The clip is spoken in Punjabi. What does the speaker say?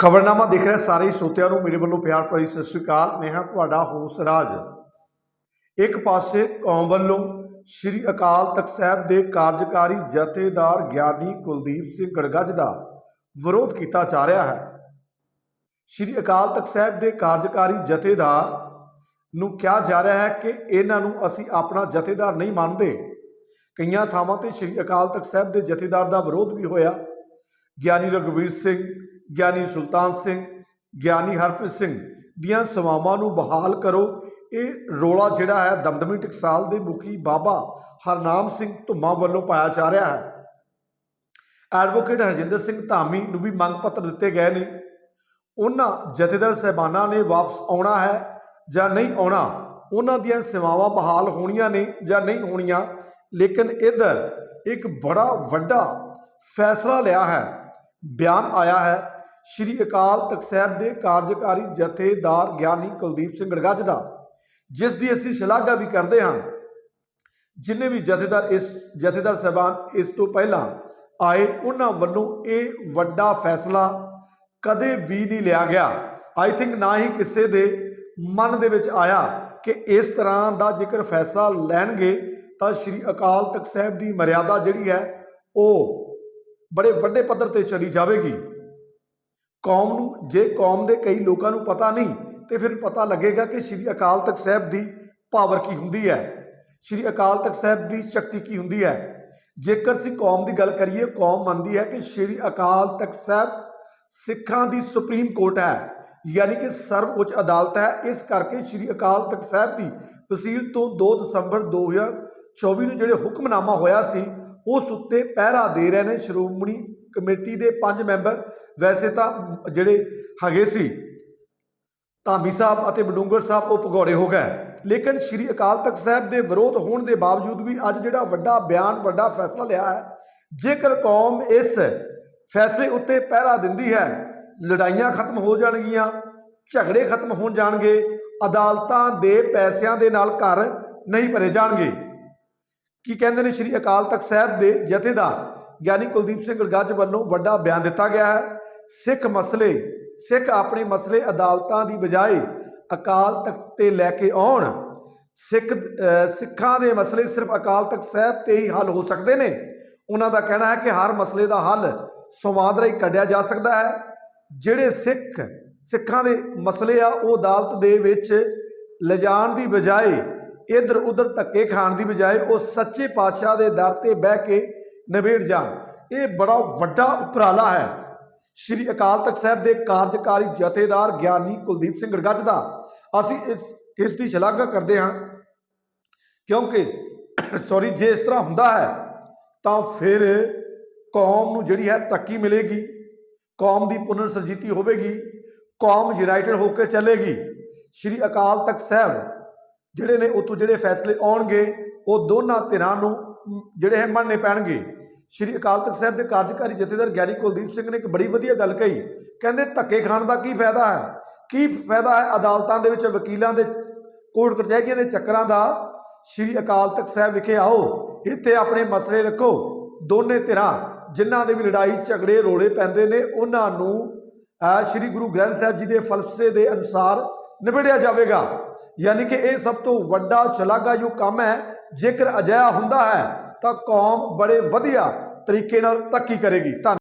ਖਬਰਨਾਮਾ ਦੇਖ ਰਹੇ ਸਾਰੇ ਸਰੋਤਿਆਂ ਨੂੰ, ਮੇਰੇ ਵੱਲੋਂ ਪਿਆਰ ਭਰੀ ਸਤਿ ਸ੍ਰੀ ਅਕਾਲ। ਮੈਂ ਹਾਂ ਤੁਹਾਡਾ ਹੋਸ ਰਾਜ। ਇੱਕ ਪਾਸੇ ਕੌਮ ਵੱਲੋਂ ਸ੍ਰੀ ਅਕਾਲ ਤਖਤ ਸਾਹਿਬ ਦੇ ਕਾਰਜਕਾਰੀ ਜਥੇਦਾਰ ਗਿਆਨੀ ਕੁਲਦੀਪ ਸਿੰਘ ਗੜਗੱਜ ਦਾ ਵਿਰੋਧ ਕੀਤਾ ਜਾ ਰਿਹਾ ਹੈ। ਸ੍ਰੀ ਅਕਾਲ ਤਖਤ ਸਾਹਿਬ ਦੇ ਕਾਰਜਕਾਰੀ ਜਥੇਦਾਰ ਨੂੰ ਕਿਹਾ ਜਾ ਰਿਹਾ ਹੈ ਕਿ ਇਹਨਾਂ ਨੂੰ ਅਸੀਂ ਆਪਣਾ ਜਥੇਦਾਰ ਨਹੀਂ ਮੰਨਦੇ। ਕਈਆਂ ਥਾਵਾਂ ਤੇ ਸ੍ਰੀ ਅਕਾਲ ਤਖਤ ਸਾਹਿਬ ਦੇ ਜਥੇਦਾਰ ਦਾ ਵਿਰੋਧ ਵੀ ਹੋਇਆ। ਗਿਆਨੀ ਰਘਵੀਰ ਸਿੰਘ ਗਿਆਨੀ ਸੁਲਤਾਨ ਸਿੰਘ, ਗਿਆਨੀ ਹਰਪ੍ਰੀਤ ਸਿੰਘ ਦੀਆਂ ਸੇਵਾਵਾਂ ਨੂੰ ਬਹਾਲ ਕਰੋ। ਇਹ ਰੋਲਾ ਜਿਹੜਾ ਹੈ ਦਮਦਮੀ ਟਕਸਾਲ ਦੇ ਮੁਖੀ ਬਾਬਾ ਹਰਨਾਮ ਸਿੰਘ ਧੁੰਮਾ ਵੱਲੋਂ ਪਾਇਆ ਜਾ ਰਿਹਾ ਹੈ। ਐਡਵੋਕੇਟ ਹਰਜਿੰਦਰ ਸਿੰਘ ਧਾਮੀ ਨੂੰ ਵੀ ਮੰਗ ਪੱਤਰ ਦਿੱਤੇ ਗਏ ਨੇ। ਉਹਨਾਂ ਜਥੇਦਾਰ ਸਹਿਬਾਨਾਂ ਨੇ ਵਾਪਸ ਆਉਣਾ ਹੈ ਜਾਂ ਨਹੀਂ ਆਉਣਾ, ਉਹਨਾਂ ਦੀਆਂ ਸੇਵਾਵਾਂ ਬਹਾਲ ਹੋਣੀਆਂ ਨੇ ਜਾਂ ਨਹੀਂ ਹੋਣੀਆਂ, ਲੇਕਿਨ ਇਧਰ ਇੱਕ ਬੜਾ ਵੱਡਾ ਫੈਸਲਾ ਲਿਆ ਹੈ। ਬਿਆਨ ਆਇਆ ਹੈ। ਸ਼੍ਰੀ ਅਕਾਲ ਤਖਤ ਸਾਹਿਬ ਦੇ ਕਾਰਜਕਾਰੀ ਜਥੇਦਾਰ ਗਿਆਨੀ ਕੁਲਦੀਪ ਸਿੰਘ ਗੜਗੱਜ ਦਾ, ਜਿਸ ਦੀ ਅਸੀਂ ਸ਼ਲਾਘਾ ਵੀ ਕਰਦੇ ਹਾਂ। ਜਿੰਨੇ ਵੀ ਜਥੇਦਾਰ ਇਸ ਜਥੇਦਾਰ ਸਾਹਿਬਾਨ ਇਸ ਤੋਂ ਪਹਿਲਾਂ ਆਏ, ਉਹਨਾਂ ਵੱਲੋਂ ਇਹ ਵੱਡਾ ਫੈਸਲਾ ਕਦੇ ਵੀ ਨਹੀਂ ਲਿਆ ਗਿਆ। ਆਈ ਥਿੰਕ ਨਾ ਹੀ ਕਿਸੇ ਦੇ ਮਨ ਦੇ ਵਿੱਚ ਆਇਆ ਕਿ ਇਸ ਤਰ੍ਹਾਂ ਦਾ ਜੇਕਰ ਫੈਸਲਾ ਲੈਣਗੇ, ਤਾਂ ਸ਼੍ਰੀ ਅਕਾਲ ਤਖਤ ਸਾਹਿਬ ਦੀ ਮਰਿਆਦਾ ਜਿਹੜੀ ਹੈ, ਉਹ ਬੜੇ ਵੱਡੇ ਪੱਧਰ ਤੇ ਚਲੀ ਜਾਵੇਗੀ। ਕੌਮ ਨੂੰ, ਜੇ ਕੌਮ ਦੇ ਕਈ ਲੋਕਾਂ ਨੂੰ ਪਤਾ ਨਹੀਂ, ਤੇ ਫਿਰ ਪਤਾ ਲੱਗੇਗਾ ਕਿ ਸ਼੍ਰੀ ਅਕਾਲ ਤਖਤ ਸਾਹਿਬ ਦੀ ਪਾਵਰ ਕੀ ਹੁੰਦੀ ਹੈ। ਸ਼੍ਰੀ ਅਕਾਲ ਤਖਤ ਸਾਹਿਬ ਦੀ ਸ਼ਕਤੀ ਕੀ ਹੁੰਦੀ ਹੈ? ਜੇਕਰ ਅਸੀਂ ਕੌਮ ਦੀ ਗੱਲ ਕਰੀਏ, ਕੌਮ ਮੰਨਦੀ ਹੈ ਕਿ ਸ਼੍ਰੀ ਅਕਾਲ ਤਖਤ ਸਾਹਿਬ ਸਿੱਖਾਂ ਦੀ ਸੁਪਰੀਮ ਕੋਰਟ ਹੈ, ਯਾਨੀ ਕਿ ਸਰਵ ਉੱਚ ਅਦਾਲਤ ਹੈ। ਇਸ ਕਰਕੇ ਸ਼੍ਰੀ ਅਕਾਲ ਤਖਤ ਸਾਹਿਬ ਦੀ ਤਹਿਸੀਲ ਤੋਂ 2 ਦਸੰਬਰ 2024 ਨੂੰ ਜਿਹੜੇ ਹੁਕਮਨਾਮਾ ਹੋਇਆ ਸੀ ਉਸ ਉੱਤੇ ਪਹਿਰਾ ਦੇ ਰਹੇ ਨੇ ਸ਼੍ਰੋਮਣੀ ਕਮੇਟੀ ਦੇ ਪੰਜ ਮੈਂਬਰ। ਵੈਸੇ ਤਾਂ ਜਿਹੜੇ ਹੈਗੇ ਸੀ, ਧਾਮੀ ਸਾਹਿਬ ਅਤੇ ਬਡੂੰਗਰ ਸਾਹਿਬ ਉਹ ਭਗੌੜੇ ਹੋ ਗਏ। ਲੇਕਿਨ ਸ਼੍ਰੀ ਅਕਾਲ ਤਖਤ ਸਾਹਿਬ ਦੇ ਵਿਰੋਧ ਹੋਣ ਦੇ ਬਾਵਜੂਦ ਵੀ ਅੱਜ ਜਿਹੜਾ ਵੱਡਾ ਬਿਆਨ, ਵੱਡਾ ਫੈਸਲਾ ਲਿਆ ਹੈ, ਜੇਕਰ ਕੌਮ ਇਸ ਫੈਸਲੇ ਉੱਤੇ ਪਹਿਰਾ ਦਿੰਦੀ ਹੈ, ਲੜਾਈਆਂ ਖਤਮ ਹੋ ਜਾਣਗੀਆਂ, ਝਗੜੇ ਖਤਮ ਹੋਣ ਜਾਣਗੇ, ਅਦਾਲਤਾਂ ਦੇ ਪੈਸਿਆਂ ਦੇ ਨਾਲ ਘਰ ਨਹੀਂ ਭਰੇ ਜਾਣਗੇ। ਕੀ ਕਹਿੰਦੇ ਨੇ ਸ਼੍ਰੀ ਅਕਾਲ ਤਖਤ ਸਾਹਿਬ ਦੇ ਜਥੇਦਾਰ ਗਿਆਨੀ ਕੁਲਦੀਪ ਸਿੰਘ ਗੜਗੱਜ ਵੱਲੋਂ ਵੱਡਾ ਬਿਆਨ ਦਿੱਤਾ ਗਿਆ ਹੈ। ਸਿੱਖ ਮਸਲੇ, ਸਿੱਖ ਆਪਣੇ ਮਸਲੇ ਅਦਾਲਤਾਂ ਦੀ ਬਜਾਏ ਅਕਾਲ ਤਖਤ ਤੇ ਲੈ ਕੇ ਆਉਣ। ਸਿੱਖ ਸਿੱਖਾਂ ਦੇ ਮਸਲੇ ਸਿਰਫ ਅਕਾਲ ਤਖਤ ਸਾਹਿਬ ਤੇ ਹੀ ਹੱਲ ਹੋ ਸਕਦੇ ਨੇ। ਉਹਨਾਂ ਦਾ ਕਹਿਣਾ ਹੈ ਕਿ ਹਰ ਮਸਲੇ ਦਾ ਹੱਲ ਸੰਵਾਦ ਰਾਹੀਂ ਕੱਢਿਆ ਜਾ ਸਕਦਾ ਹੈ। ਜਿਹੜੇ ਸਿੱਖ, ਸਿੱਖਾਂ ਦੇ ਮਸਲੇ ਆ, ਉਹ ਅਦਾਲਤ ਦੇ ਵਿੱਚ ਲਿਜਾਣ ਦੀ ਬਜਾਏ ਇਧਰ ਉਧਰ ਧੱਕੇ ਖਾਣ ਦੀ ਬਜਾਏ ਉਹ ਸੱਚੇ ਪਾਤਸ਼ਾਹ ਦੇ ਦਰ ਤੇ ਬਹਿ ਕੇ ਨਿਬੇੜ ਜਾਣ। ਇਹ ਬੜਾ ਵੱਡਾ ਉਪਰਾਲਾ ਹੈ। ਸ਼੍ਰੀ ਅਕਾਲ ਤਖਤ ਸਾਹਿਬ ਦੇ ਕਾਰਜਕਾਰੀ ਜਥੇਦਾਰ ਗਿਆਨੀ ਕੁਲਦੀਪ ਸਿੰਘ ਗੜਗੱਜ ਦਾ। ਅਸੀਂ ਇਸ- ਦੀ ਸ਼ਲਾਘਾ ਕਰਦੇ ਹਾਂ। ਕਿਉਂਕਿ ਸੌਰੀ ਜੇ ਇਸ ਤਰ੍ਹਾਂ ਹੁੰਦਾ ਹੈ, ਤਾਂ ਫਿਰ ਕੌਮ ਨੂੰ ਜਿਹੜੀ ਹੈ ਤਰੱਕੀ ਮਿਲੇਗੀ। ਕੌਮ ਦੀ ਪੁਨਰ ਸਰਜੀਤੀ ਹੋਵੇਗੀ। ਕੌਮ ਯੂਨਾਈਟਿਡ ਹੋ ਕੇ ਚੱਲੇਗੀ। ਸ਼੍ਰੀ ਅਕਾਲ ਤਖਤ ਸਾਹਿਬ ਜਿਹੜੇ ਨੇ ਉਤੋਂ ਜਿਹੜੇ ਫੈਸਲੇ ਆਉਣਗੇ, ਉਹ ਦੋਨਾਂ ਧਿਰਾਂ ਨੂੰ ਜਿਹੜੇ ਹੈ ਮੰਨਣੇ ਪੈਣਗੇ। ਸ਼੍ਰੀ ਅਕਾਲ ਤਖਤ ਸਾਹਿਬ ਦੇ ਕਾਰਜਕਾਰੀ ਜਥੇਦਾਰ ਗਿਆਨੀ ਕੁਲਦੀਪ ਸਿੰਘ ਨੇ ਇੱਕ ਬੜੀ ਵਧੀਆ ਗੱਲ ਕਹੀ। ਕਹਿੰਦੇ, ਧੱਕੇ ਖਾਣ ਦਾ ਕੀ ਫਾਇਦਾ ਹੈ? ਕੀ ਫਾਇਦਾ ਹੈ ਅਦਾਲਤਾਂ ਦੇ ਵਿੱਚ ਵਕੀਲਾਂ ਦੇ, ਕੋਰਟ ਕਚਹਿਰੀਆਂ ਦੇ ਚੱਕਰਾਂ ਦਾ? ਸ਼੍ਰੀ ਅਕਾਲ ਤਖਤ ਸਾਹਿਬ ਵਿਖੇ ਆਓ, ਇੱਥੇ ਆਪਣੇ ਮਸਲੇ ਰੱਖੋ। ਦੋਨੇ ਧਿਰਾਂ, ਜਿਨ੍ਹਾਂ ਦੇ ਵੀ ਲੜਾਈ ਝਗੜੇ ਰੋਲੇ ਪੈਂਦੇ ਨੇ, ਉਹਨਾਂ ਨੂੰ ਸ਼੍ਰੀ ਗੁਰੂ ਗ੍ਰੰਥ ਸਾਹਿਬ ਜੀ ਦੇ ਫਲਸਫੇ ਦੇ ਅਨੁਸਾਰ ਨਿਬੜਿਆ ਜਾਵੇਗਾ। ਯਾਨੀ ਕਿ ਇਹ ਸਭ ਤੋਂ ਵੱਡਾ ਸ਼ਲਾਘਾਯੋਗ ਕੰਮ ਹੈ। ਜੇਕਰ ਅਜਿਹਾ ਹੁੰਦਾ ਹੈ ਤਾਂ ਕੌਮ ਬੜੇ ਵਧੀਆ ਤਰੀਕੇ ਨਾਲ ਤਰੱਕੀ ਕਰੇਗੀ। ਧੰਨ